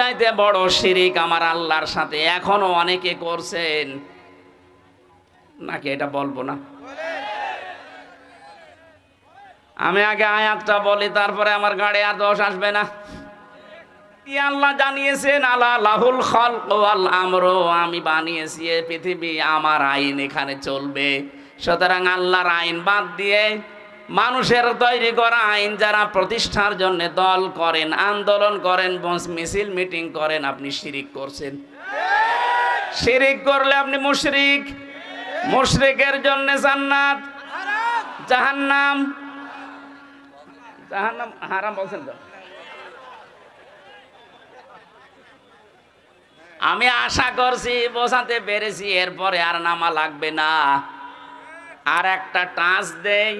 চাইতে বড় শিরিক আমার আল্লাহর সাথে এখনও অনেকে করছেন। নাকি এটা বলব না? আমি আগে আয়াতটা বলি, তারপরে আমার গাড়ি আর দোষ আসবে না। কি আল্লাহ জানিয়েছেন? আল্লাহ লাহুল খল ওয়াল আমরো, আমি বানিয়েছি পৃথিবী আমার আইন এখানে চলবে। সুতরাং আল্লাহর আইন বাদ দিয়ে মানুষের তৈরি করা আইন যারা প্রতিষ্ঠার জন্য দল করেন, আন্দোলন করেন মিছিল, মিটিং করেন, আপনি শিরিক করছেন। শিরিক করলে আপনি মুশরিক। মুশরিকের জন্য জান্নাত। জাহান্নাম। জাহান্নাম হারাম বলছেন তো? আমি আশা করছি, বোঝাতে পেরেছি, এরপরে আর নামা লাগবে না। আর একটা টাচ দেই।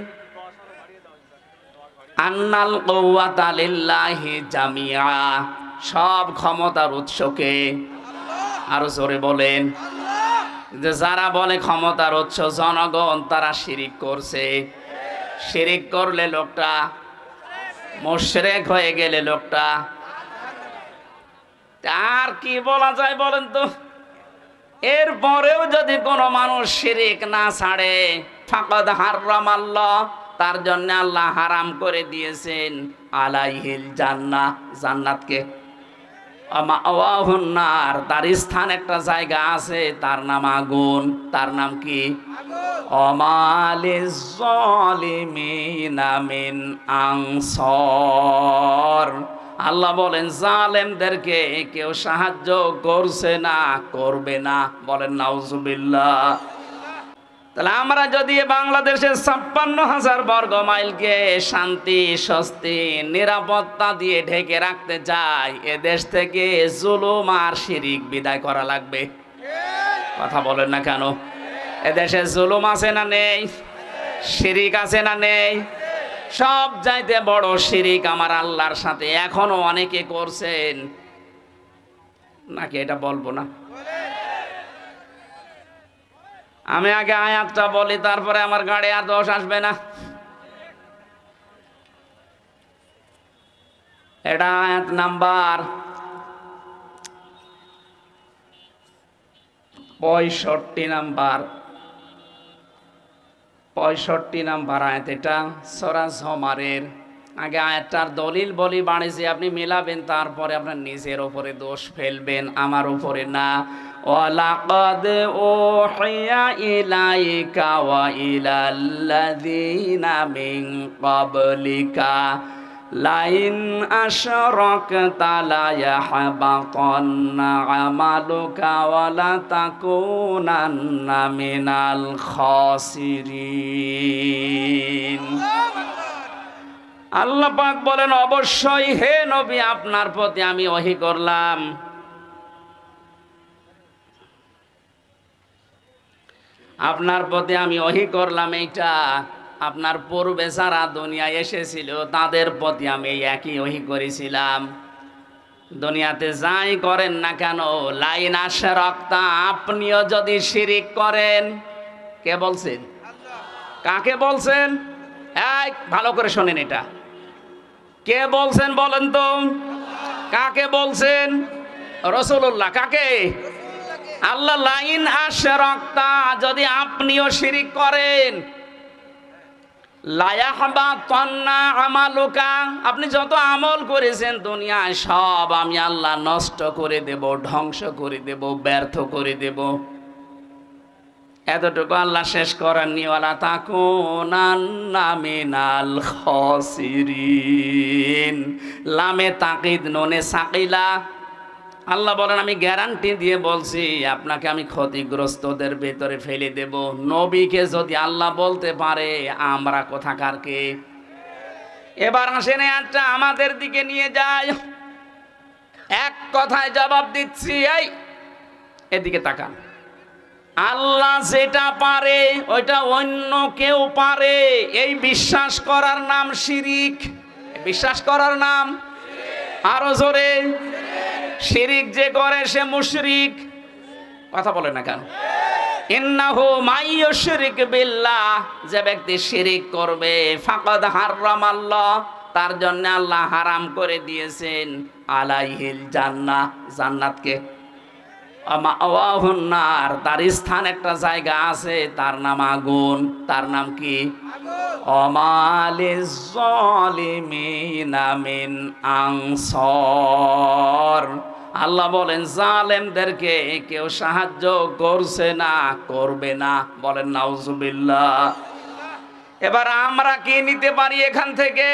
আন্নাল কৌয়াতা লিল্লাহি জামিয়া সব ক্ষমতার উৎসকে আরও জোরে বলেন। যে যারা বলে ক্ষমতার উৎস, জনগণ তারা শিরিক করছে। শিরিক করলে লোকটা মোশরেক হয়ে গেলে লোকটা। আর কি বলা যায় বলেন তো? এরপরেও যদি কোনো মানুষ শিরিক না ছাড়ে, ফাকাদ হারাম আল্লাহ তার জন্য আল্লাহ হারাম করে দিয়েছেন। আলাইহিল জান্না জান্নাতকে। নার। তার স্থান একটা জায়গা আছে, তার নাম আগুন। তার নাম কি? আল্লাহ বলেন, জালেমদেরকে কেউ সাহায্য করছে না, করবে না। বলেন, নাউজুবিল্লাহ। তাহলে আমরা যদি বাংলাদেশের ছাপ্পান্ন হাজার বর্গ মাইলকে শান্তি, স্বস্তি, নিরাপত্তা দিয়ে ঢেকে রাখতে চাই, এ দেশ থেকে জুলুম আর শিরিক বিদায় করা লাগবে। কথা বলেন না কেন? এদেশে জুলুম আছে না নেই? শিরিক আছে না নেই? সব চাইতে বড় শিরিক আমার আল্লাহর সাথে এখনও অনেকে করছেন। নাকি এটা বলব না? আমি আগে আয়াতটা বলি, তারপরে আমার গাড়ি আর দোষ আসবে না। এটা আয়াত নাম্বার পঁয়ষট্টি নাম্বার। পঁয়ষট্টি নাম্বার আয়াত, এটা সরাজ হমারের আগে আয়াতটার দলিল বলি বাড়িছে আপনি মেলাবেন, তারপরে আপনার নিজের ওপরে দোষ ফেলবেন, আমার উপরে না। ওয়ালাকাদ ওহিয়া ইলাইকা ওয়া ইলাল্লাযীনা মিন ক্বাবলিকা। লাইন আশরাকতা লা ইয়াহবাতান্না আমালুকা ওয়া লা তাকুনান্না মিনাল খাসিরিন। আল্লাহ পাক বলেন, অবশ্যই হে নবী, আপনার প্রতি আমি ওহি করলাম। আপনার প্রতি আমি ওহি করলাম এইটা। আপনার পূর্বে যারা দুনিয়ায় এসেছিল, তাদের প্রতি আমি একই ওহি করেছিলাম। দুনিয়াতে যাই করেন না কেন, লাইন আসে রক্তা। আপনিও যদি শিরিক করেন, কে বলছেন? কাকে বলছেন? এক ভালো করে শোনেন এটা। কে বলছেন বলেন তো? কাকে বলছেন? রসুল্লাহ কাকে? আল্লাহ, লাইন আসে রক্তা, যদি আপনিও শিরিক করেন। তন্না আপনি যত আমল করেছেন দুনিয়ায়, সব আমি আল্লাহ নষ্ট করে দেব, ধ্বংস করে দেব, ব্যর্থ করে দেব। এতটুকু আল্লাহ শেষ করার নিওয়ালা তাকুনান্না মিনাল খসিরিন। লামে তাকিদ, ননে সাকিলা। আল্লাহ বলেন, আমি গ্যারান্টি দিয়ে বলছি, আপনাকে আমি ক্ষতিগ্রস্তদের ভেতরে ফেলে দেব। নবীকে যদি আল্লাহ বলতে পারে, আমরা কোথাকার কে? এবার আসেন একটা আমাদের দিকে নিয়ে যায় এক কথায় জবাব দিচ্ছি, এই, এদিকে তাকান। আল্লাহ যেটা পারে, ওইটা অন্য কেউ পারে। এই বিশ্বাস করার নাম শিরিক। বিশ্বাস করার নাম আরও জোরে। শিরিক যে করে, সে মুশরিক। কথা বলে না কেন? যে ব্যক্তি শিরিক করবে, ফাকাদ হারাম আল্লাহ তার জন্য আল্লাহ হারাম করে দিয়েছেন। আলাইহিল জান্নাহ। জান্নাতকে আর তার স্থান একটা জায়গা আছে, তার নাম আগুন, তার নাম কি? আল্লাহ বলেন, জালেমদেরকে কেউ সাহায্য করছে না, করবে না। বলেন, নাউজুবিল্লাহ। এবার আমরা কি নিতে পারি এখান থেকে?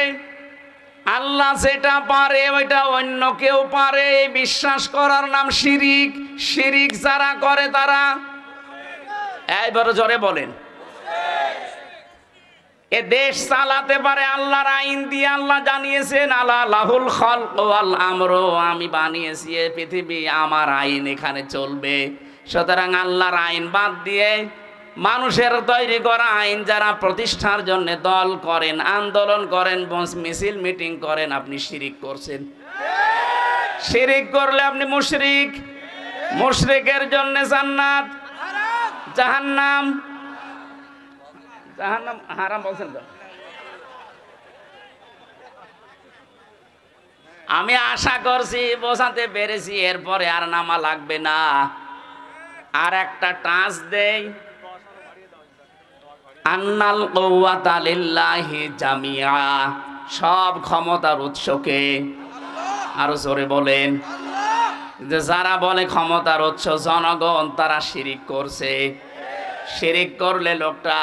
আল্লাহ যেটা পারে, ওইটা অন্য কেউ পারে। বিশ্বাস করার নাম শিরিক। শিরিক যারা করে, তারা এইবার জোরে বলেন। এ দেশ চালাতে পারে, আল্লাহর আইন দিয়ে আল্লাহ জানিয়েছেন আল্লাহ লাহুল খল আল আমরো আমি বানিয়েছি এ পৃথিবী আমার আইন এখানে চলবে। সুতরাং আল্লাহর আইন বাদ দিয়ে মানুষের তৈরি করা আইন যারা প্রতিষ্ঠার জন্য দল করেন, আন্দোলন করেন মিছিল, মিটিং করেন, আপনি শিরিক করছেন। শিরিক করলে আপনি মুশরিক। মুশরিকের জন্য জান্নাত। জাহান্নাম। জাহান্নাম হারাম বলছেন তো। আমি আশা করছি, বোঝাতে পেরেছি, এরপরে আর নামা লাগবে না। আর একটা টাচ দেই। আন্নাল কৌয়াতা লিল্লাহি জামিয়া সব ক্ষমতার উৎসকে আরও জোরে বলেন। যে যারা বলে ক্ষমতার উৎস, জনগণ তারা শিরিক করছে। শিরিক করলে লোকটা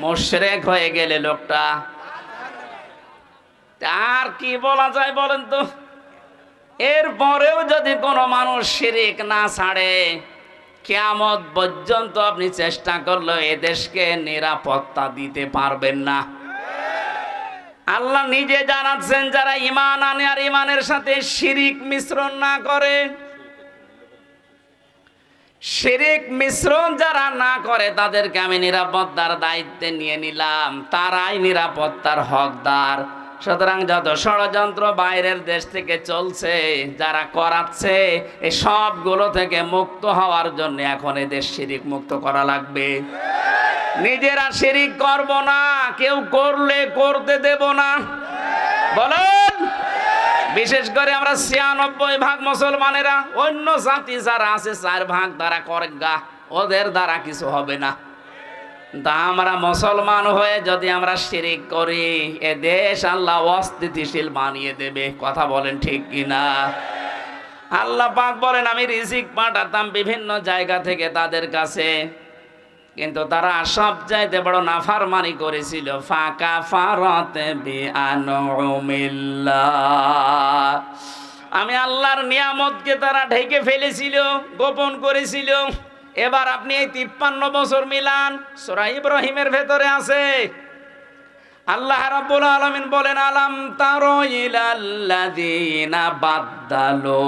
মোশরেক হয়ে গেলে লোকটা। আর কি বলা যায় বলেন তো? এরপরেও যদি কোনো মানুষ শিরিক না ছাড়ে কেয়ামত পর্যন্ত আপনি চেষ্টা করলে এ দেশকে নিরাপত্তা দিতে পারবেন না। আল্লাহ নিজে জানাচ্ছেন, যারা ইমান আনে আর ইমানের সাথে শিরিক মিশ্রণ না করে, শিরিক মিশ্রণ যারা না করে, তাদেরকে আমি নিরাপত্তার দায়িত্বে নিয়ে নিলাম। তারাই নিরাপত্তার হকদার। সুতরাং যত ষড়যন্ত্র বাইরের দেশ থেকে চলছে, যারা করাচ্ছে এই সবগুলো থেকে মুক্ত হওয়ার জন্য এখন এদের শিরিক মুক্ত করা লাগবে। নিজেরা শিরিক করব না, কেউ করলে করতে দেব না। বলেন, বিশেষ করে আমরা ছিয়ানব্বই ভাগ মুসলমানেরা, অন্য জাতি যারা আছে, চার ভাগ দ্বারা করে গা, ওদের দ্বারা কিছু হবে না। তা আমরা মুসলমান হয়ে যদি আমরা শিরিক করি, এ দেশ আল্লাহ অস্থিতিশীল বানিয়ে দেবে। কথা বলেন ঠিক কিনা? আল্লাহ পাক বলেন, আমি রিজিক পাঠাতাম বিভিন্ন জায়গা থেকে তাদের কাছে, কিন্তু তারা সব চাইতে বড় নাফারমানি করেছিল। ফাঁকা ফারতে আমি আল্লাহর নিয়ামতকে তারা ঢেকে ফেলেছিল, গোপন করেছিল। এবার আপনি এই তিপ্পান্ন বছর মিলান, সোরা ইব্রাহিমের ভেতরে আছে। আল্লাহ রাব্বুল আলামিন বলেন, আলাম তারো ইলাল্লাযীনা বাদদালু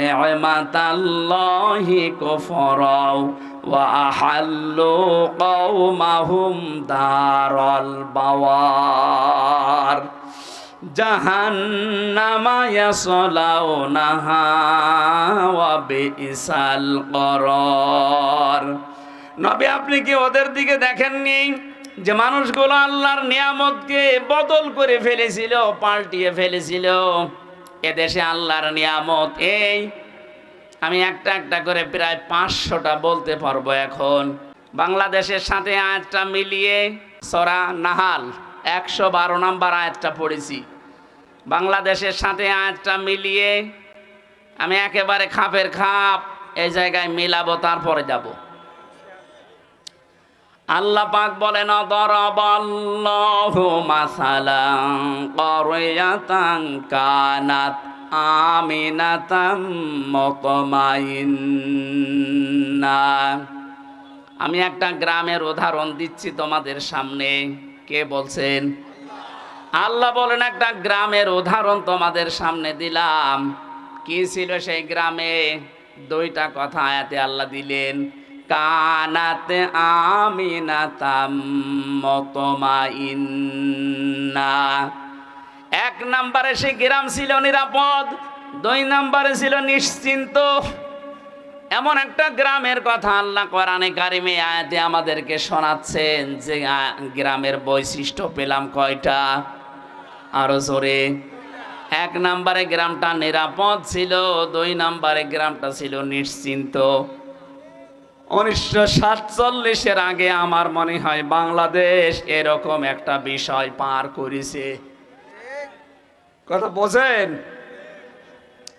নি'মাতাল্লাহি কুফরাও ওয়া আহাল্লু কওমাহুম দারাল বাওয়ার। জাহান্নামা ইয়াসলাউনাহা ওয়া বিইসাল করার। নবী, আপনি কি ওদের দিকে দেখেননি যে মানুষগুলো আল্লাহর নিয়ামতকে বদল করে ফেলেছিল, পাল্টিয়ে ফেলেছিল? এদেশে আল্লাহর নিয়ামত এই। আমি একটা একটা করে প্রায় পাঁচশোটা বলতে পারব এখন। বাংলাদেশের সাথে আটটা মিলিয়ে সরা নাহাল। একশো বারো নাম্বার আয়াতটা পড়েছি। বাংলাদেশের সাথে আয়াতটা মিলিয়ে আমি একেবারে খাপের খাপ এই জায়গায় মিলাবো, তারপরে যাব। আল্লাহ পাক বলেন দরবাল্লাহু মাসালান ক্বরিয়াতান কানাত আমিনাতাম মুতমাইন্না। আমি একটা গ্রামের উদাহরণ দিচ্ছি তোমাদের সামনে। কে বলছেন? আল্লাহ বলেন, একটা গ্রামের উদাহরণ তোমাদের সামনে দিলাম। কি ছিল সেই গ্রামে? দুইটা কথা আয়াতে আল্লাহ দিলেন, কানাতে আমিনাতাম মতমাইন্না। এক নম্বরে সে গ্রাম ছিল নিরাপদ, দুই নম্বরে ছিল নিশ্চিন্ত। এমন একটা গ্রামের কথা আল্লাহ কোরআনে কারিমে আয়াতে আমাদেরকে শোনাচ্ছেন যে গ্রামের বৈশিষ্ট্য পেলাম কয়টা? আরও জোরে। এক নম্বরে গ্রামটা নিরাপদ ছিল, দুই নম্বরে গ্রামটা ছিল নিশ্চিন্ত। উনিশশো সাতচল্লিশের আগে আমার মনে হয় বাংলাদেশ এরকম একটা বিষয় পার করেছে। কথা বোঝেন?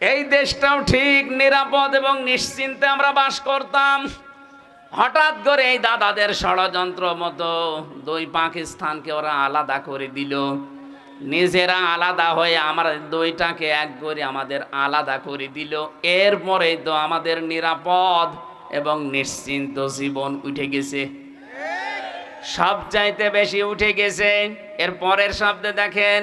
এই দেশটাও ঠিক, নিরাপদ এবং নিশ্চিন্তে আমরা বাস করতাম। হঠাৎ করে এই দাদাদের ষড়যন্ত্র মতো দুই পাকিস্তানকে ওরা আলাদা করে দিল। নিজেরা আলাদা হয়ে আমার দুইটাকে এক করে আমাদের আলাদা করে দিল। এরপরে তো আমাদের নিরাপদ এবং নিশ্চিন্ত জীবন উঠে গেছে। সব চাইতে বেশি উঠে গেছে এর পরের শব্দে দেখেন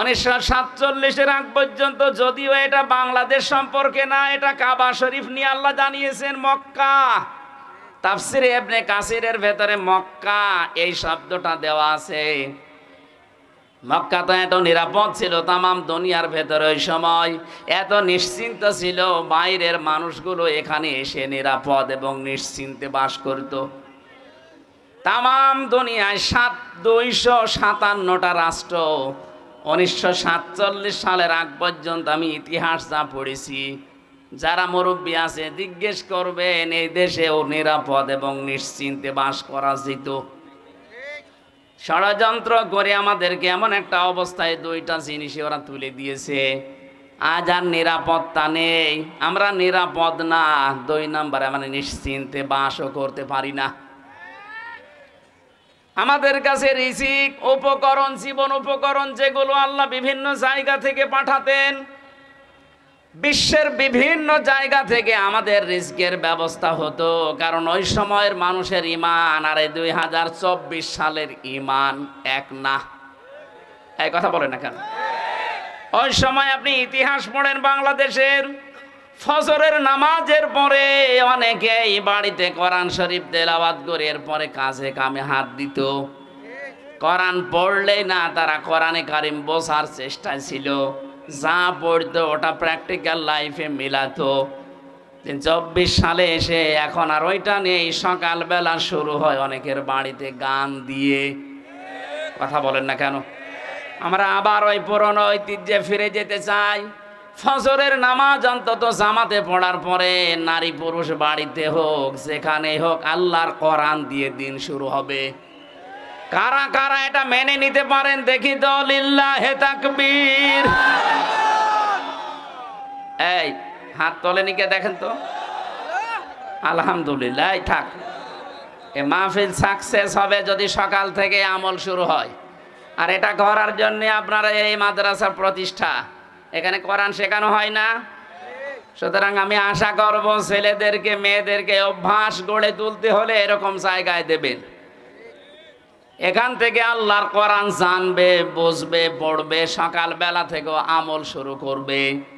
উনিশশো সাতচল্লিশের আগ পর্যন্ত যদিও এটা বাংলাদেশ সম্পর্কে না, এটা কাবা শরীফ নিয়ে আল্লাহ জানিয়েছেন মক্কা। তাফসিরে এবনে কাসিরের ভেতরে মক্কা, এই শব্দটা দেওয়া আছে। মক্কা তো এত নিরাপদ ছিল তামাম দুনিয়ার ভেতরে ওই সময়। এত নিশ্চিন্ত ছিল বাইরের মানুষগুলো এখানে এসে নিরাপদ এবং নিশ্চিন্তে বাস করত। তামাম দুনিয়ায় সাত, দুইশো সাতান্নটা রাষ্ট্র। উনিশশো সাতচল্লিশ সালের আগ পর্যন্ত আমি ইতিহাস যা পড়েছি, যারা মুরব্বী আছে জিজ্ঞেস করবেন, এই দেশেও নিরাপদ এবং নিশ্চিন্তে বাস করা যেত। ষড়যন্ত্র করে আমাদেরকে এমন একটা অবস্থায় দুইটা জিনিসই ওরা তুলে দিয়েছে। আজ আর নিরাপত্তা নেই। আমরা নিরাপদ না। দুই নম্বরে মানে নিশ্চিন্তে বাসও করতে পারি না। আমাদের কাছে রিসিক উপকরণ, জীবন উপকরণ যেগুলো আল্লাহ বিভিন্ন জায়গা থেকে পাঠাতেন বিশ্বের বিভিন্ন জায়গা থেকে আমাদের রিস্কের ব্যবস্থা হতো। কারণ ওই সময়ের মানুষের ইমান আর এই দুই হাজার চব্বিশ সালের ইমান এক না। এই কথা বলে না কেন? ওই সময় আপনি ইতিহাস পড়েন বাংলাদেশের, ফজরের নামাজের পরে অনেকেই বাড়িতে কোরআন শরীফ তেলাওয়াত করে এরপরে কাজে কামে হাত দিত। কোরআন পড়লেই না, তারা কোরআনে কারিম বসার চেষ্টায় ছিল। যা পড়তো, ওটা প্র্যাকটিক্যাল লাইফে মিলাতো। চব্বিশ সালে এসে এখন আর ওইটা নেই, সকালবেলা শুরু হয় অনেকের বাড়িতে গান দিয়ে। কথা বলেন না কেন? আমরা আবার ওই পুরনো ঐতিহ্যে ফিরে যেতে চাই। ফজরের নামাজ অন্তত জামাতে পড়ার পরে নারী পুরুষ বাড়িতে হোক, যেখানে হোক, আল্লাহর কোরআন দিয়ে দিন শুরু হবে। কারা কারা এটা মেনে নিতে পারেন দেখি তো, লিল্লাহে তাকবীর। এই, হাত তোলেনি কে দেখেন তো। আলহামদুলিল্লাহ থাক। এ মাহফিল সাকসেস হবে যদি সকাল থেকে আমল শুরু হয়। আর এটা করার জন্য আপনারা এই মাদ্রাসা প্রতিষ্ঠা। এখানে কোরআন শেখানো হয় না। সুতরাং আমি আশা করব ছেলেদেরকে, মেয়েদেরকে অভ্যাস গড়ে তুলতে হলে এরকম জায়গায় দেবেন। এখান থেকে আল্লাহর কোরআন জানবে, বুঝবে, পড়বে, সকালবেলা থেকেও আমল শুরু করবে।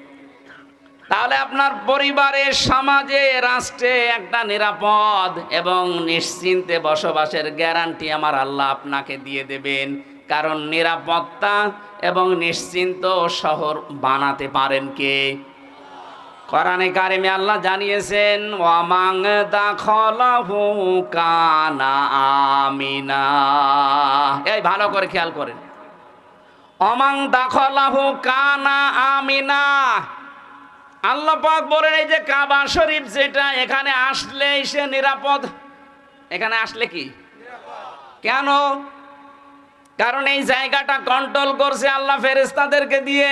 তাহলে আপনার পরিবারে, সমাজে, রাষ্ট্রে একটা নিরাপদ এবং নিশ্চিন্তে বসবাসের গ্যারান্টি আমার আল্লাহ আপনাকে দিয়ে দেবেন। কারণ নিরাপত্তা এবং নিশ্চিন্ত শহর বানাতে পারেন কে? কোরআনে কারিমে আল্লাহ জানিয়েছেন ওয়ামাং দাখলাহু কানা আমিনা। এই ভালো করে খেয়াল করেন। অমাং দাখলাহু কানা আমিনা। আল্লাহ পাক বলেন, এই যে কাবা শরীফ যেটা, এখানে আসলেই সে নিরাপদ। এখানে আসলে কি? কেন? কারণ এই জায়গাটা কন্ট্রোল করছে আল্লাহ ফেরেস্তাদেরকে দিয়ে।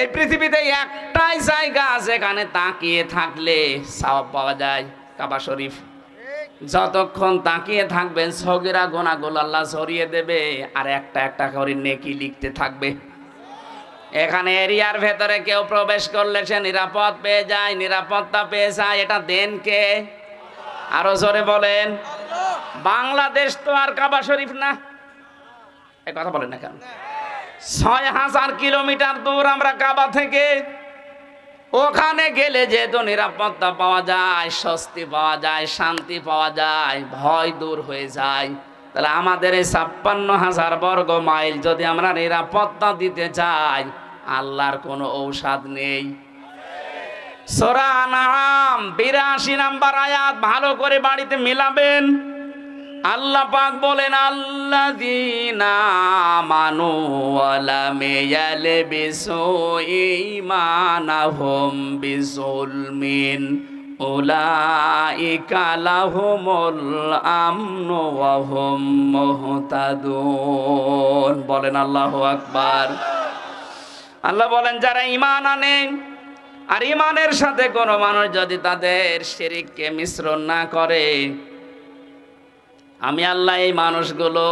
এই পৃথিবীতে একটাই জায়গা যেখানে তাকিয়ে থাকলে সাওয়াব পাওয়া যায়, কাবা শরীফ। যতক্ষণ তাকিয়ে থাকবেন, সগিরা গোনাগুলো আল্লাহ সরিয়ে দেবে, আর একটা একটা করে নেকি লিখতে থাকবে। এখানে এরিয়ার ভেতরে কেউ প্রবেশ করলে সে নিরাপদ পেয়ে যায়, নিরাপত্তা পেয়ে যায়, এটা দেন কে? আরও জোরে বলেন। বাংলাদেশ তো আর কাবা শরীফ না। এ কথা বলেন না কেন? ছয় হাজার কিলোমিটার দূর আমরা কাবা থেকে। ওখানে গেলে যেহেতু নিরাপত্তা পাওয়া যায়, স্বস্তি পাওয়া যায়, শান্তি পাওয়া যায়, ভয় দূর হয়ে যায়। তাহলে আমাদের এই ছাপ্পান্ন হাজার বর্গ মাইল যদি আমরা নিরাপত্তা দিতে চাই আল্লাহর কোনো ঔষধ নেই। নাম বিরাশি নাম্বার আয়াত, ভালো করে বাড়িতে মিলাবেন। আল্লাহ পাক বলেন আল্লাহ মুহতাদুন। বলেন আল্লাহু আকবার। আল্লাহ বলেন, যারা ইমান আনে আর ইমানের সাথে কোনো মানুষ যদি তাদের শিরিককে মিশ্রণ না করে, আমি আল্লাহ এই মানুষগুলো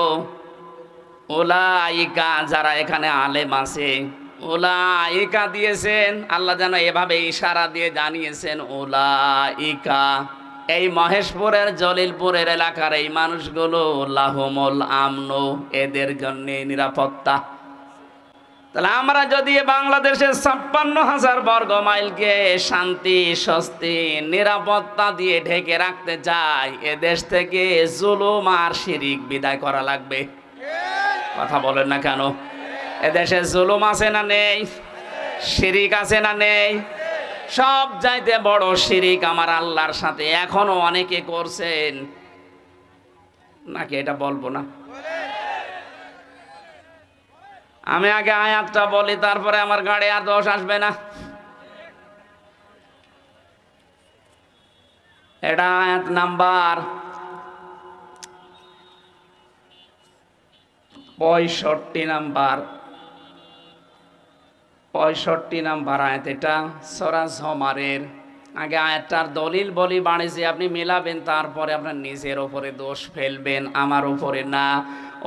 ওলা আইকা যারা এখানে আলেম আছে ওলা আইকা দিয়েছেন। আল্লাহ যেন এভাবে ইশারা দিয়ে জানিয়েছেন ওলা ইকা এই মহেশপুরের, জলিলপুরের এলাকার এই মানুষগুলো লাহমল আমনো, এদের জন্য নিরাপত্তা। তাহলে আমরা যদি বাংলাদেশের ছাপ্পান্ন হাজার বর্গ মাইলকে শান্তি, স্বস্তি, নিরাপত্তা দিয়ে ঢেকে রাখতে চাই এ দেশ থেকে জুলুম আর শিরিক বিদায় করা লাগবে। কথা বলেন না কেন? এদেশে জুলুম আছে না নেই? শিরিক আছে না নেই? সব চাইতে বড় শিরিক আমার আল্লাহর সাথে এখনও অনেকে করছেন। নাকি এটা বলব না? আমি আগে আয়াতটা বলি, তারপরে আমার গাড়ি আর দোষ আসবে না। এটা আয়াত নাম্বার পঁয়ষট্টি নাম্বার। পঁয়ষট্টি নাম্বার আয়াত, এটা সরাজ হমারের আগে আয়াতটার দলিল বলি বাণিজ্যে আপনি মেলাবেন, তারপরে আপনার নিজের ওপরে দোষ ফেলবেন, আমার উপরে না।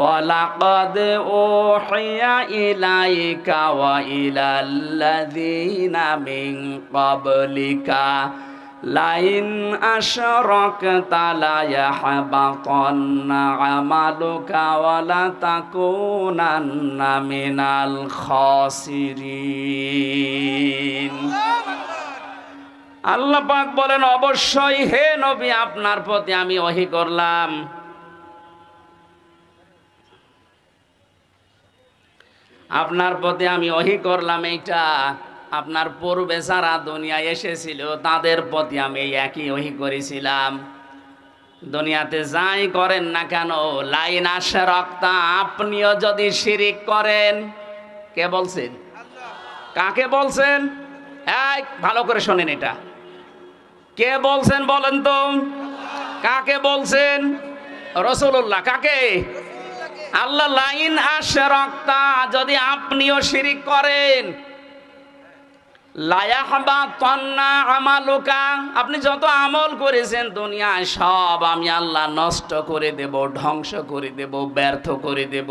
ওয়ালাকাদ ওহিয়া ইলাইকা ওয়া ইলাল্লাযীনা মিন লাইন আশরাকতা লা ইয়াহবাতান্না আমালুকা ওয়া লা তাকুনান্না মিনাল খাসিরিন। আল্লাহ পাক বলেন, অবশ্যই হে নবী, আপনার প্রতি আমি ওহি করলাম। আপনার প্রতি আমি ওহি করলাম এইটা। আপনার পূর্বে যারা দুনিয়ায় এসেছিল, তাদের প্রতি আমি একই ওহি করেছিলাম। দুনিয়াতে যাই করেন না কেন, লাইন আসে রক্তা। আপনিও যদি শিরিক করেন, কে বলছেন? কাকে বলছেন? এক ভালো করে শোনেন এটা। কে বলছেন বলেন তো? কাকে বলছেন? রসুল্লাহ কাকে? আল্লাহ, লাইন আসে রক্তা, যদি আপনিও শিরিক করেন। তন্না আপনি যত আমল করেছেন দুনিয়ায়, সব আমি আল্লাহ নষ্ট করে দেব, ধ্বংস করে দেব, ব্যর্থ করে দেব।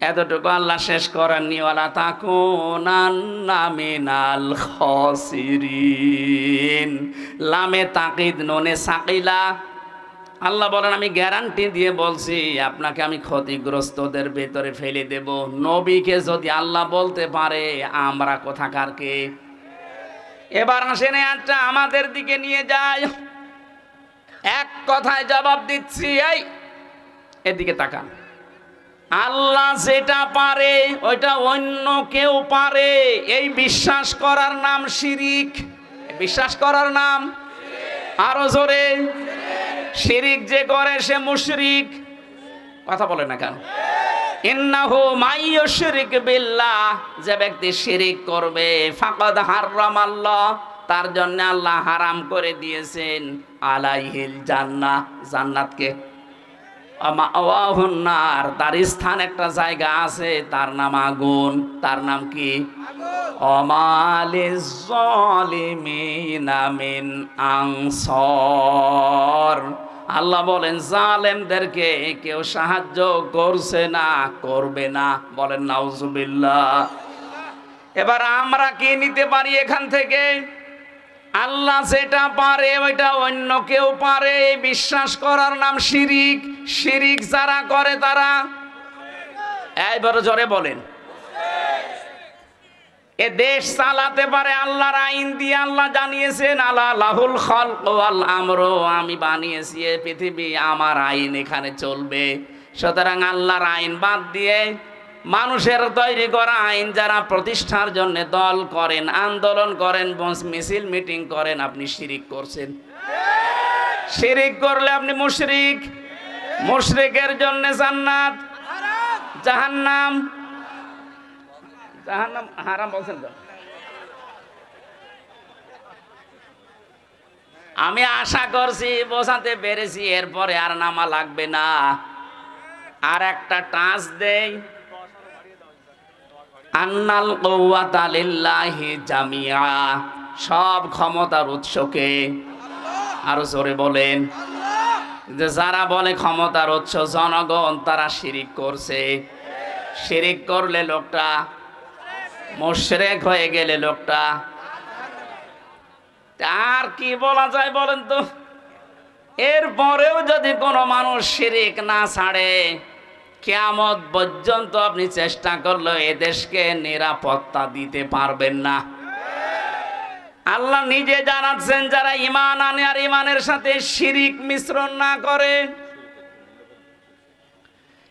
এতটুকু আল্লাহ শেষ করেননি, ওয়ালা তাকুনান্না মিনাল খসিরিন। লামে তাকিদ, ননে সাকিলা। আল্লাহ বলেন, আমি গ্যারান্টি দিয়ে বলছি, আপনাকে আমি ক্ষতিগ্রস্তদের ভেতরে ফেলে দেব। নবীকে যদি আল্লাহ বলতে পারে, আমরা কোথাকার কে? এবার আসেন একটা আমাদের দিকে নিয়ে যায় এক কথায় জবাব দিচ্ছি, এই, এদিকে তাকান। আল্লাহ যেটা পারে, ওইটা অন্য কেউ পারে। এই বিশ্বাস করার নাম শিরিক। বিশ্বাস করার নাম? আরও জোরে। শিরিক যে করে, সে মুশরিক। কথা বলে না কেন? যে ব্যক্তি শিরিক করবে, ফাকাদ হারাম আল্লাহ তার জন্য আল্লাহ হারাম করে দিয়েছেন। আলাইহিল জান্নাহ। জান্নাতকে নার, তার স্থান একটা জায়গা আছে, তার নাম আগুন। তার নাম কি? আল্লাহ বলেন, জালেমদেরকে কেউ সাহায্য করছে না, করবে না। বলেন, নাউজুবিল্লাহ। এবার আমরা কি নিতে পারি এখান থেকে? আল্লাহ যেটা পারে, ওইটা অন্য কেউ পারে। বিশ্বাস করার নাম শিরিক। শিরিক যারা করে, তারা এইবার জোরে বলেন। এ দেশ চালাতে পারে, আল্লাহর আইন দিয়ে আল্লাহ জানিয়েছেন আল্লাহ লাহুল খল আল আমরো আমি বানিয়েছি, এ পৃথিবী আমার আইন এখানে চলবে। সুতরাং আল্লাহর আইন বাদ দিয়ে মানুষের তৈরি করা আইন যারা প্রতিষ্ঠার জন্য দল করেন, আন্দোলন করেন মিছিল, মিটিং করেন, আপনি শিরিক করছেন। শিরিক করলে আপনি মুশরিক। মুশরিকের জন্য জান্নাত। জাহান্নাম। জাহান্নাম হারাম বলছেন তো? আমি আশা করছি, বোঝাতে পেরেছি, এরপরে আর নামা লাগবে না। আর একটা টাচ দেই। আন্নাল কৌয়াতা লিল্লাহি জামিয়া সব ক্ষমতার উৎসকে আরও জোরে বলেন। যে যারা বলে ক্ষমতার উৎস, জনগণ তারা শিরিক করছে। শিরিক করলে লোকটা মোশরেক হয়ে গেলে লোকটা। আর কি বলা যায় বলেন তো? এরপরেও যদি কোনো মানুষ শিরিক না ছাড়ে কেয়ামত পর্যন্ত আপনি চেষ্টা করলে এ দেশকে নিরাপত্তা দিতে পারবেন না। আল্লাহ নিজে জানাচ্ছেন, যারা ইমান আনে আর ইমানের সাথে শিরিক মিশ্রণ না করে,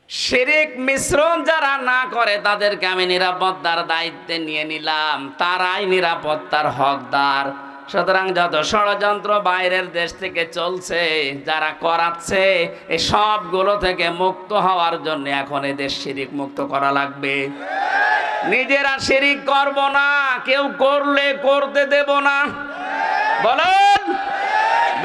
শিরিক মিশ্রণ যারা না করে, তাদেরকে আমি নিরাপত্তার দায়িত্বে নিয়ে নিলাম। তারাই নিরাপত্তার হকদার। সুতরাং যত ষড়যন্ত্র বাইরের দেশ থেকে চলছে, যারা করাচ্ছে এই সবগুলো থেকে মুক্ত হওয়ার জন্য এখন এই দেশ শিরিক মুক্ত করা লাগবে। নিজেরা শিরিক করব না, কেউ করলে করতে দেব না। বলেন,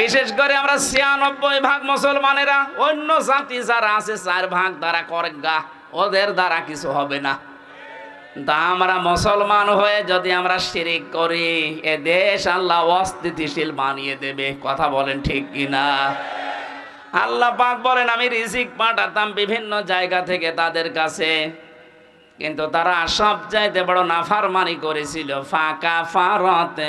বিশেষ করে আমরা ছিয়ানব্বই ভাগ মুসলমানেরা, অন্য জাতি যারা আছে, চার ভাগ দ্বারা করে গা, ওদের দ্বারা কিছু হবে না। তা আমরা মুসলমান হয়ে যদি আমরা শিরিক করি, এ দেশ আল্লাহ অস্থিতিশীল বানিয়ে দেবে। কথা বলেন ঠিক কিনা? আল্লাহ পাক বলেন, আমি রিজিক পাঠাতাম বিভিন্ন জায়গা থেকে তাদের কাছে, কিন্তু তারা সব চাইতে বড় নাফারমানি করেছিল। ফাঁকা ফারতে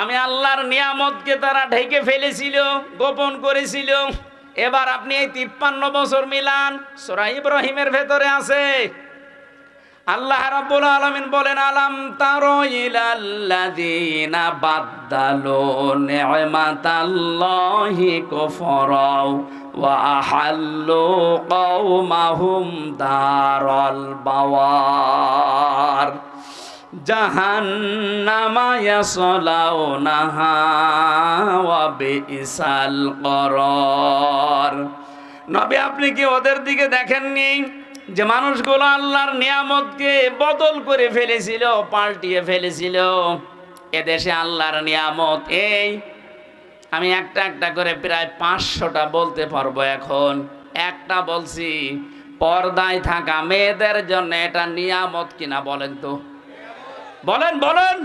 আমি আল্লাহর নিয়ামতকে তারা ঢেকে ফেলেছিল, গোপন করেছিল। এবার আপনি এই তিপ্পান্ন বছর মিলান, সোরা ইব্রাহিমের ভেতরে আছে। আল্লাহ রাব্বুল আলামিন বলেন, আলাম তারো ইলাল্লাযীনা বাদদালু নি'মাতাল্লাহি কুফরাও ওয়া আহাল্লু কওমাহুম দারাল বাওয়ার। জাহান্নামা ইয়াসলাউনাহা ওয়া বিইসাল করার। নবী, আপনি কি ওদের দিকে দেখেননি যে মানুষগুলো আল্লাহর নিয়ামতকে বদল করে ফেলেছিল, পাল্টিয়ে ফেলেছিল? এদেশে আল্লাহর নিয়ামত এই। আমি একটা একটা করে প্রায় পাঁচশোটা বলতে পারব এখন। একটা বলছি, পর্দায় থাকা মেয়েদের জন্য এটা নিয়ামত কিনা বলেন তো? বলেন বলেন।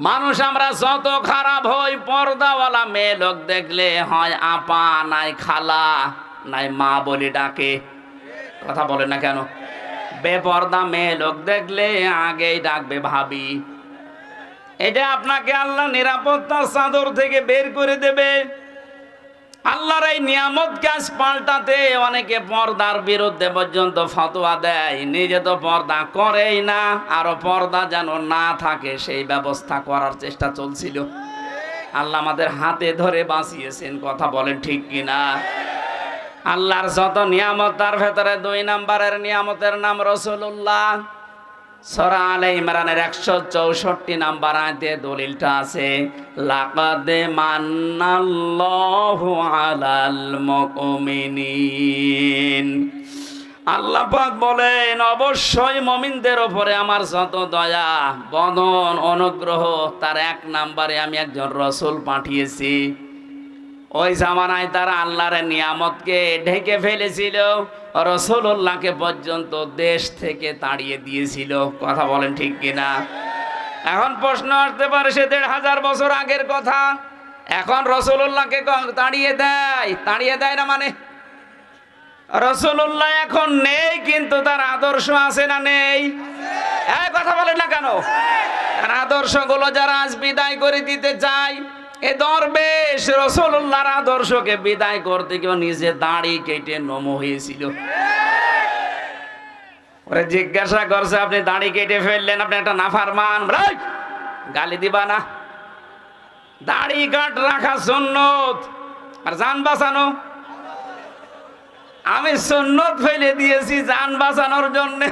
মানুষ আমরা যত খারাপ হই, পর্দাওয়ালা মেয়ে লোক দেখলে হয় আপা নাই খালা নাই মা বলি ডাকে। কথা বলে না কেন? বেপর্দা মেয়ে লোক দেখলে আগেই ডাকবে ভাবি। এটা আপনাকে আল্লাহ নিরাপত্তার চাদর থেকে বের করে দেবে। আল্লাহর এই নিয়ামত গাছ পাল্টাতে অনেকে পর্দার বিরুদ্ধে পর্যন্ত ফতোয়া দেয়। নিজে তো পর্দা করেই না, আরও পর্দা যেন না থাকে, সেই ব্যবস্থা করার চেষ্টা চলছিল। আল্লাহ আমাদের হাতে ধরে বাঁচিয়েছেন, কথা বলেন ঠিক কিনা? আল্লাহর যত নিয়ামত, তার ভেতরে দুই নাম্বারের নিয়ামতের নাম রসুল্লাহ সরা আলে ইমরানের একশো চৌষট্টি নাম্বার দলিলটা আছে আল্লাহ বলেন, অবশ্যই মমিনদের ওপরে আমার যত দয়া, বদন, অনুগ্রহ, তার এক নাম্বারে আমি একজন রসুল পাঠিয়েছি। ওই জামানায় তারা আল্লাহর নিয়ামতকে ঢেকে ফেলেছিল। রসুল্লাহকে পর্যন্ত দেশ থেকে তাড়িয়ে দিয়েছিল। কথা বলেন ঠিক কিনা? এখন প্রশ্ন আসতে পারে, সে দেড় হাজার বছর আগের কথা। এখন রসুল্লাহকে তাড়িয়ে দেয়। তাড়িয়ে দেয় না মানে? রসুল্লাহ এখন নেই, কিন্তু তার আদর্শ আছে না নেই? কথা বলেন না কেন? আদর্শগুলো যারা আজ বিদায় করে দিতে চায় এ দরবেশ, রসুল্লাহর আদর্শকে বিদায় করতে কেউ নিজে দাড়ি কেটে নম হয়েছিল। ওরে জিজ্ঞাসা করছে, আপনি দাড়ি কেটে ফেললেন, আপনি একটা নাফারমান? রাই! গালি দিবা না। দাড়ি কাট রাখা সুন্নত। আর জান বাঁচানো। আমি সুন্নত ফেলে দিয়েছি যান বাঁচানোর জন্যে।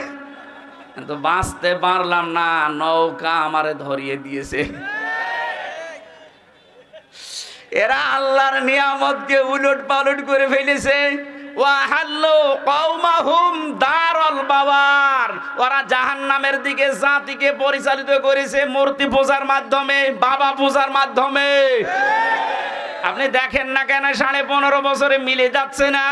কিন্তু বাঁচতে পারলাম না, নৌকা আমারে ধরিয়ে দিয়েছে। এরা আল্লাহর নিয়ামতকে উলট পালট করে ফেলেছে। ওরা দিকে পরিচালিত করেছে মূর্তি পূজার মাধ্যমে, বাবা পূজার মাধ্যমে। আপনি দেখেন না কেন, সাড়ে পনেরো বছরে মিলে যাচ্ছে না?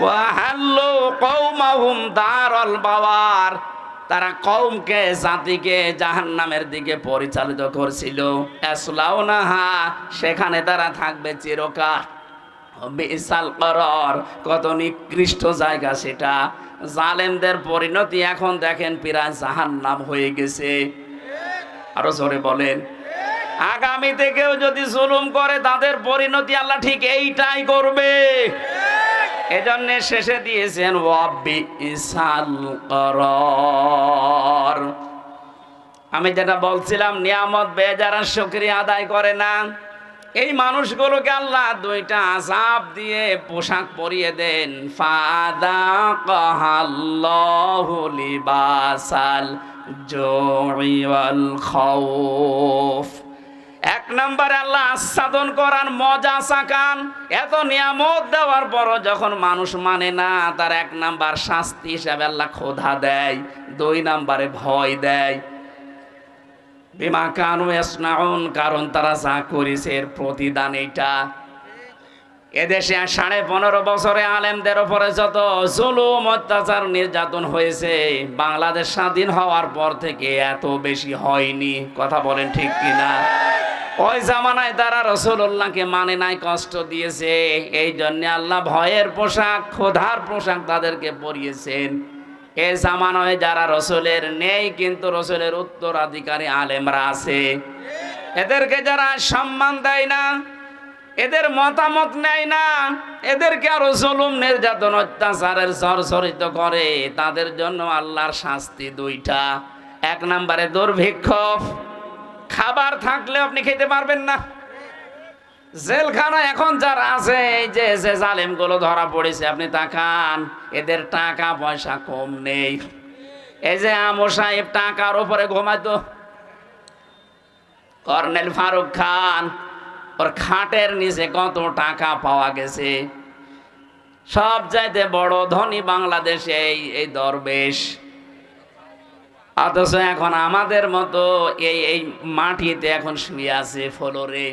ওয়াহাল্লু কওমাহুম দারল বাবার তারা কৌমকে জাতিকে জাহান্নামের দিকে পরিচালিত করছিল। সেখানে তারা থাকবে চিরকাল। বিশাল করর কত নিকৃষ্ট জায়গা সেটা। জালেমদের পরিণতি এখন দেখেন প্রায় জাহান্নাম হয়ে গেছে। আরও জোরে বলেন। আগামীতে কেউ যদি জুলুম করে, তাদের পরিণতি আল্লাহ ঠিক এইটাই করবে। এজন্য শেষে দিয়েছেন, ওয়াব্বি ইসাল আমি যেটা বলছিলাম, নিয়ামত বেজারা শুকরিয়া আদায় করে না, এই মানুষগুলোকে আল্লাহ দুইটা আজাব দিয়ে পোশাক পরিয়ে দেন। ফাদা কহাল্লাহু লিবাসাল জুই ওয়াল খাউফ। এক নম্বরে আল্লাহ আস্বাদন করান, মজা চাকান। এত নিয়ামত দেওয়ার পরও যখন মানুষ মানে না, তার এক নাম্বার শাস্তি হিসাবে আল্লাহ ক্ষোধা দেয়, দুই নাম্বারে ভয় দেয়। বিমা কানু এসনাউন কারণ তারা যা করেছে এর প্রতিদান এইটা এদেশে সাড়ে পনেরো বছরে আলেমদের ওপরে যত জুলুম, অত্যাচার, নির্যাতন হয়েছে, বাংলাদেশ স্বাধীন হওয়ার পর থেকে এত বেশি হয়নি। কথা বলেন ঠিক কিনা? ওই জামানায় তারা রসুল্লাহকে মানে নাই, কষ্ট দিয়েছে। এই জন্য আল্লাহ ভয়ের পোশাক, ক্ষোধার পোশাক তাদেরকে পরিয়েছেন। এ জামানায় যারা রসুলের নেই, কিন্তু রসুলের উত্তরাধিকারী আলেমরা আছে। এদেরকে যারা সম্মান দেয় না এদের মতামত নেয় না। এদেরকে আরও জুলুম, নির্যাতন, অত্যাচারের সরসরিত করে। তাদের জন্য আল্লাহর শাস্তি দুইটা। এক নম্বরে দুর্ভিক্ষ খাবার থাকলে আপনি খেতে পারবেন না। জেলখানা এখন যারা আছে, এই যে জালেমগুলো ধরা পড়েছে, আপনি তাকান, এদের টাকা পয়সা কম নেই। এই যে আমো সাহেব টাকার উপরে ঘুমাইতো। কর্নেল ফারুক খান ওর খাটের নিচে কত টাকা পাওয়া গেছে? সব চাইতে বড় ধনী বাংলাদেশে এই এই দরবেশ। অথচ এখন আমাদের মতো এই এই মাটিতে এখন শুয়ে আছে ফলোরে।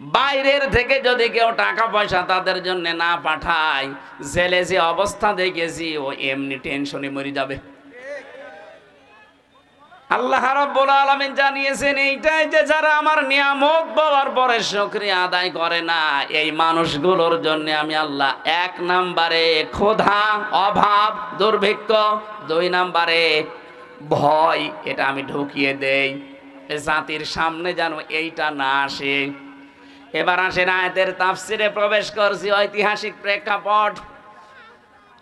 বাইরের থেকে যদি কেউ টাকা পয়সা তাদের জন্য না পাঠায়, জেলে যে অবস্থা দেখেছি, ও এমনি টেনশনে মরে যাবে। আল্লাহ রাব্বুল আলামিন জানিয়েছেন, এইটাই যে যারা আমার নিয়ামত পাওয়ার পরে শুকরিয়া আদায় করে না, এই মানুষগুলোর জন্য আমি আল্লাহ এক নম্বরে ক্ষোধা, অভাব, দুর্ভিক্ষ, দুই নম্বরে ভয়, এটা আমি ঢুকিয়ে দেই। জাতির সামনে যেন এইটা না আসে। এবার আসেন আয়াতের তাফসিরে প্রবেশ করছি, ঐতিহাসিক প্রেক্ষাপট।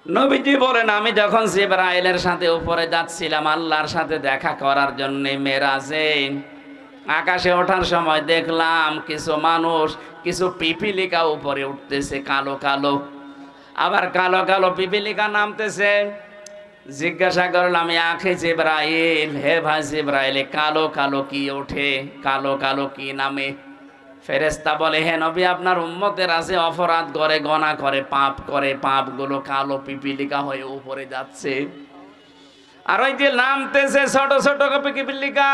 নবীজি বলেন, আমি যখন জিব্রাইলের সাথে উপরে যাচ্ছিলাম, আল্লাহর সাথে দেখা করার জন্য মেরাজে আকাশে ওঠার সময় দেখলাম কিছু মানুষ, কিছু পিপিলিকা উপরে উঠতেছে কালো কালো। আবার কালো কালো পিপিলিকা নামতেছে। জিজ্ঞাসা করলাম, আখে জিব্রাইল, হে ভাই জিব্রাইল, কালো কালো কি ওঠে? কালো কালো কি নামে? ফেরেস্তা বলে, হে নবী, আপনার উম্মতের আছে অপরাধ করে, গনা করে, পাপ করে, পাপগুলো কালো পিপিলিকা হয়ে উপরে যাচ্ছে। আর ওই যে নামতেছে ছোট ছোট পিপিলিকা